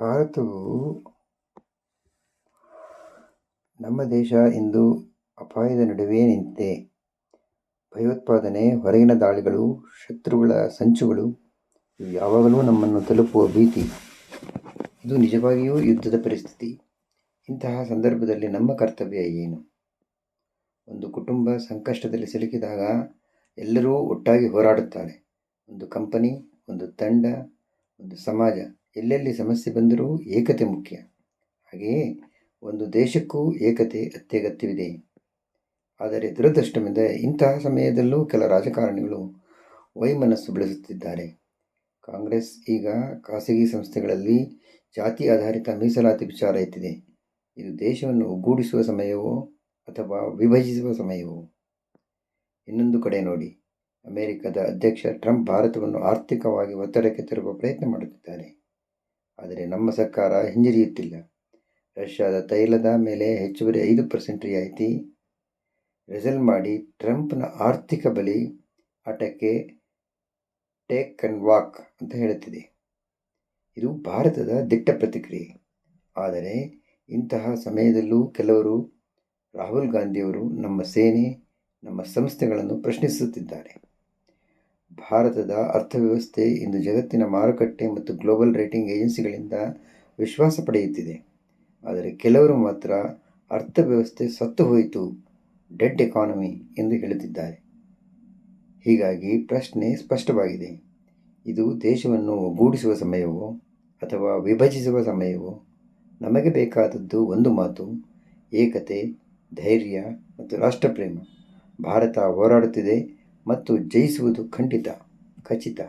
ಭಾರತವು ನಮ್ಮ ದೇಶ ಇಂದು ಅಪಾಯದ ನಡುವೆ ನಿಂತಿದೆ. ಭಯೋತ್ಪಾದನೆ, ಹೊರಗಿನ ದಾಳಿಗಳು, ಶತ್ರುಗಳ ಸಂಚುಗಳು, ಇವು ಯಾವಾಗಲೂ ನಮ್ಮನ್ನು ತಲುಪುವ ಭೀತಿ. ಇದು ನಿಜವಾಗಿಯೂ ಯುದ್ಧದ ಪರಿಸ್ಥಿತಿ. ಇಂತಹ ಸಂದರ್ಭದಲ್ಲಿ ನಮ್ಮ ಕರ್ತವ್ಯ ಏನು? ಒಂದು ಕುಟುಂಬ ಸಂಕಷ್ಟದಲ್ಲಿ ಸಿಲುಕಿದಾಗ ಎಲ್ಲರೂ ಒಟ್ಟಾಗಿ ಹೋರಾಡುತ್ತಾರೆ. ಒಂದು ಕಂಪನಿ, ಒಂದು ತಂಡ, ಒಂದು ಸಮಾಜ. ಎಲ್ಲೆಲ್ಲಿ ಸಮಸ್ಯೆ ಬಂದರೂ ಏಕತೆ ಮುಖ್ಯ. ಹಾಗೆಯೇ ಒಂದು ದೇಶಕ್ಕೂ ಏಕತೆ ಅತ್ಯಗತ್ಯವಿದೆ. ಆದರೆ ದುರದೃಷ್ಟವೆಂದರೆ ಇಂತಹ ಸಮಯದಲ್ಲೂ ಕೆಲ ರಾಜಕಾರಣಿಗಳು ವೈಮನಸ್ಸು ಬೆಳೆಸುತ್ತಿದ್ದಾರೆ. ಕಾಂಗ್ರೆಸ್ ಈಗ ಖಾಸಗಿ ಸಂಸ್ಥೆಗಳಲ್ಲಿ ಜಾತಿ ಆಧಾರಿತ ಮೀಸಲಾತಿ ವಿಚಾರ ಎತ್ತಿದೆ. ಇದು ದೇಶವನ್ನು ಒಗ್ಗೂಡಿಸುವ ಸಮಯವೋ ಅಥವಾ ವಿಭಜಿಸುವ ಸಮಯವೋ? ಇನ್ನೊಂದು ಕಡೆ ನೋಡಿ. ಅಮೆರಿಕದ ಅಧ್ಯಕ್ಷ ಟ್ರಂಪ್ ಭಾರತವನ್ನು ಆರ್ಥಿಕವಾಗಿ ಒತ್ತಡಕ್ಕೆ ತರುವ ಪ್ರಯತ್ನ ಮಾಡುತ್ತಿದ್ದಾರೆ. ಆದರೆ ನಮ್ಮ ಸರ್ಕಾರ ಹಿಂಜರಿಯುತ್ತಿಲ್ಲ. ರಷ್ಯಾದ ತೈಲದ ಮೇಲೆ ಹೆಚ್ಚುವರಿ ಐದು ಪರ್ಸೆಂಟ್ ರಿಯಾಯಿತಿ. ರೆಸಲ್ ಮಾಡಿ ಟ್ರಂಪ್ನ ಆರ್ಥಿಕ ಬಲಿ ಆಟಕ್ಕೆ ಟೇಕ್ ಅಂಡ್ ವಾಕ್ ಅಂತ ಹೇಳುತ್ತಿದೆ. ಇದು ಭಾರತದ ದಿಟ್ಟ ಪ್ರತಿಕ್ರಿಯೆ. ಆದರೆ ಇಂತಹ ಸಮಯದಲ್ಲೂ ಕೆಲವರು ರಾಹುಲ್ ಗಾಂಧಿಯವರು ನಮ್ಮ ಸೇನೆ, ನಮ್ಮ ಸಂಸ್ಥೆಗಳನ್ನು ಪ್ರಶ್ನಿಸುತ್ತಿದ್ದಾರೆ. ಭಾರತದ ಅರ್ಥವ್ಯವಸ್ಥೆ ಇಂದು ಜಗತ್ತಿನ ಮಾರುಕಟ್ಟೆ ಮತ್ತು ಗ್ಲೋಬಲ್ ರೇಟಿಂಗ್ ಏಜೆನ್ಸಿಗಳಿಂದ ವಿಶ್ವಾಸ ಪಡೆಯುತ್ತಿದೆ. ಆದರೆ ಕೆಲವರು ಮಾತ್ರ ಅರ್ಥವ್ಯವಸ್ಥೆ ಸತ್ತು ಹೋಯಿತು, ಡೆಡ್ ಎಕಾನಮಿ ಎಂದು ಹೇಳುತ್ತಿದ್ದಾರೆ. ಹೀಗಾಗಿ ಪ್ರಶ್ನೆ ಸ್ಪಷ್ಟವಾಗಿದೆ. ಇದು ದೇಶವನ್ನು ಒಗ್ಗೂಡಿಸುವ ಸಮಯವೋ ಅಥವಾ ವಿಭಜಿಸುವ ಸಮಯವೋ? ನಮಗೆ ಬೇಕಾದದ್ದು ಒಂದು ಮಾತು, ಏಕತೆ, ಧೈರ್ಯ ಮತ್ತು ರಾಷ್ಟ್ರಪ್ರೇಮ. ಭಾರತ ಹೋರಾಡುತ್ತಿದೆ ಮತ್ತು ಜಯಿಸುವುದು ಖಂಡಿತ ಖಚಿತ.